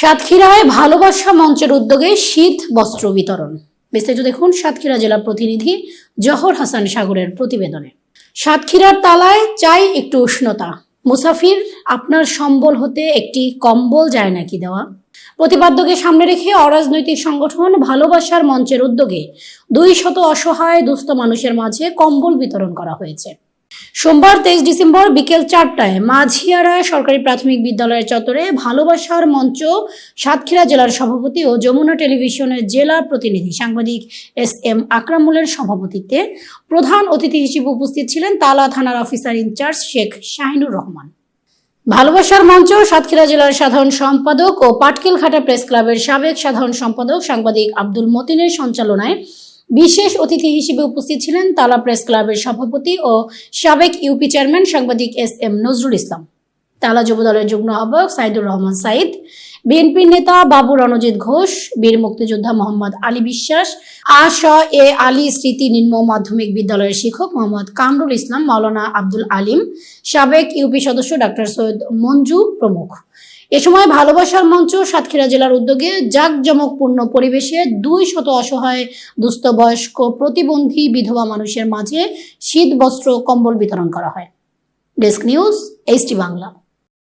সাতক্ষীরায় ভালোবাসা মঞ্চের উদ্যোগে শীত বস্ত্র বিতরণ। বিস্তারিত দেখুন সাতক্ষীরা জেলা প্রতিনিধি জহর হাসান সাগরের প্রতিবেদনে। সাতক্ষীরার তালায় চাই একটু উষ্ণতা। মুসাফির, আপনার সম্বল হতে একটি কম্বল যায় নাকি দেওয়া? প্রতিপাদ্যকে সামনে রেখে অরাজনৈতিক সংগঠন ভালোবাসার মঞ্চের উদ্যোগে দুই শত অসহায় দুস্থ মানুষের মাঝে কম্বল বিতরণ করা হয়েছে। সোমবার তেইশ ডিসেম্বর বিকেল চারটায় মাঝিয়ারা সরকারি প্রাথমিক বিদ্যালয়ের চত্বরে ভালোবাসার মঞ্চ সাতক্ষীরা জেলার সভাপতি ও যমুনা টেলিভিশনের জেলা প্রতিনিধি সাংবাদিক এস এম আকরামুলের সভাপতিত্বে প্রধান অতিথি হিসেবে উপস্থিত ছিলেন তালা থানার officer in charge Sheikh Shahinur Rahman. ভালোবাসার মঞ্চ সাতক্ষীরা জেলার সাধারণ সম্পাদক ও পাটকেলঘাটা প্রেস ক্লাবের সাবেক সাধারণ সম্পাদক সাংবাদিক আব্দুল মতিনের সঞ্চালনায় বিশেষ অতিথি হিসেবে উপস্থিত ছিলেন তালা প্রেস ক্লাবের সভাপতি ও সাবেক ইউপি চেয়ারম্যান সাংবাদিক এস এম নজরুল ইসলাম। তালা যুবদলের যুগ্ম আহ্বায়ক সাইদুর রহমান সাইদ, বিএনপির নেতা বাবু রণজিৎ ঘোষ, বীর মুক্তিযোদ্ধা মোহাম্মদ আলী বিশ্বাস, আশ এ আলী স্মৃতি নিম্ন মাধ্যমিক বিদ্যালয়ের শিক্ষক মোহাম্মদ কামরুল ইসলাম, মাওলানা আব্দুল আলিম, সাবেক ইউপি সদস্য ডাক্তার সৈয়দ মঞ্জু প্রমুখ। এ সময় ভালোবাসার মঞ্চ সাতক্ষীরা জেলার উদ্যোগে জাঁকজমকপূর্ণ পরিবেশে দুই শত অসহায় দুস্থ বয়স্ক প্রতিবন্ধী বিধবা মানুষের মাঝে শীত বস্ত্র কম্বল বিতরণ করা হয়। Desk news HT Bangla.